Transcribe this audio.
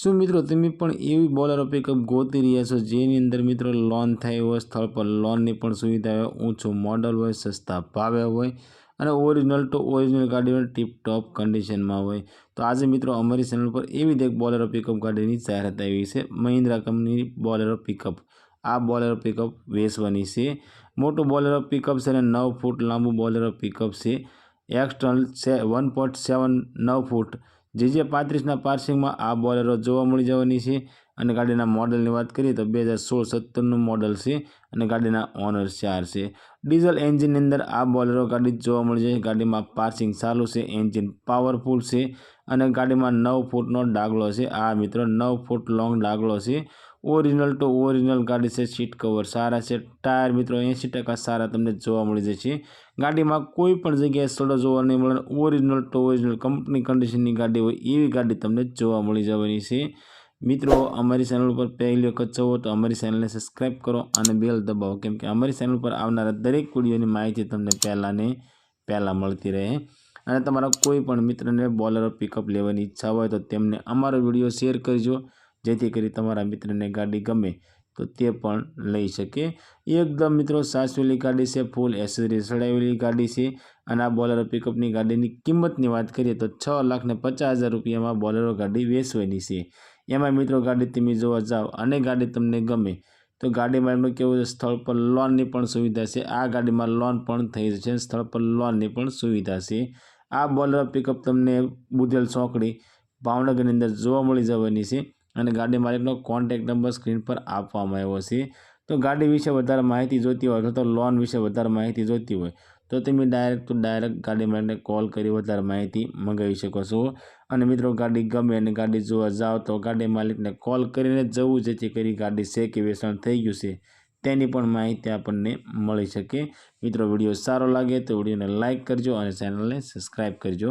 શું મિત્રો તમે પણ એવી બોલેરો પિકઅપ ગોતી રહ્યા છો? જેની અંદર મિત્રો લોન થાય હોય સ્થળ પર લોનની પણ સુવિધા હોય, ઊંચું મોડલ હોય, સસ્તા ભાવે હોય અને ઓરિજિનલ ટુ ઓરિજિનલ ગાડી હોય ટીપ ટોપ કન્ડિશનમાં હોય. તો આજે મિત્રો અમારી ચેનલ પર એવી જ એક બોલેરો પિકઅપ ગાડીની જાહેરાત આવી છે, મહિન્દ્રા કંપનીની બોલેરો પિકઅપ આ બોલેરો પિકઅપ વેચવાની છે. મોટું બોલેરો પિકઅપ છે અને નવ ફૂટ લાંબુ બોલેરો પિકઅપ છે. એક્સટર્નલ છે વન પોઈન્ટ સેવન નવ ફૂટ. જે જે પાંત્રીસના પાર્સિંગમાં આ બોલેરો જોવા મળી જવાની છે અને ગાડીના મોડલની વાત કરીએ તો બે હજાર સોળ સત્તરનું મોડલ છે અને ગાડીના ઓનર ચાર છે. ડીઝલ એન્જિનની અંદર આ બોલેરો ગાડી જોવા મળી જાય. ગાડીમાં પાર્સિંગ સારું છે, એન્જિન પાવરફુલ છે અને ગાડીમાં નવ ફૂટનો ડાગલો છે. આ મિત્રો નવ ફૂટ લોંગ ડાગલો છે. ઓરિજિનલ ટુ ઓરિજિનલ ગાડી છે, સીટ કવર સારા છે. ટાયર મિત્રો એંસી ટકા સારા તમને જોવા મળી જશે. ગાડીમાં કોઈ પણ જગ્યાએ સડો જોવા નહીં મળે. ઓરિજિનલ ટુ ઓરિજિનલ કંપની કન્ડિશનની ગાડી હોય એવી ગાડી તમને જોવા મળી જવાની છે. મિત્રો, અમારી ચેનલ પર પહેલી વખત જવો તો અમારી ચેનલને સબસ્ક્રાઈબ કરો અને બેલ દબાવો. કેમ કે અમારી ચેનલ પર આવનારા દરેક વિડીયોની માહિતી તમને પહેલાંને પહેલાં મળતી રહે. અને તમારા કોઈ પણ મિત્રને બોલરો પિકઅપ લેવાની ઈચ્છા હોય તો તેમને અમારો વીડિયો શેર કરજો. જેથી કરી તમારા મિત્રને ગાડી ગમે તો તે પણ લઈ શકે. એકદમ મિત્રો સાચવેલી ગાડી છે, ફૂલ એસેસરી સડાવેલી ગાડી છે અને આ બોલેરો પિકઅપની ગાડીની કિંમતની વાત કરીએ તો છ લાખને પચાસ હજાર રૂપિયામાં બોલેરો ગાડી વેચવાની છે. એમાં મિત્રો, ગાડી તમે જોવા જાઓ અને ગાડી તમને ગમે તો ગાડીમાં એમનું કેવું છે, સ્થળ પર લોનની પણ સુવિધા છે. આ ગાડીમાં લોન પણ થઈ જશે સ્થળ પર લોનની પણ સુવિધા છે. આ બોલેરો પિકઅપ તમને બુધેલ ચોકડી ભાવનગરની અંદર જોવા મળી જવાની છે. અને ગાડી માલિકનો કોન્ટેક નંબર સ્ક્રીન પર આપવામાં આવ્યો છે. તો ગાડી વિશે વધારે માહિતી જોઈતી હોય અથવા તો લોન વિશે વધારે માહિતી જોઈતી હોય, તો તમે ડાયરેક્ટ ટુ ડાયરેક્ટ ગાડી માલિકને કોલ કરી વધારે માહિતી મંગાવી શકો છો. અને મિત્રો, ગાડી ગમે અને ગાડી જોવા જાઓ તો ગાડી માલિકને કોલ કરીને જવું જેથી કરી ગાડી છે કે વેચાણ થઈ ગયું છે, તેની પણ માહિતી આપણને મળી શકે. મિત્રો, વીડિયો સારો લાગે તો વિડીયોને લાઇક કરજો અને ચેનલને સબસ્ક્રાઈબ કરજો.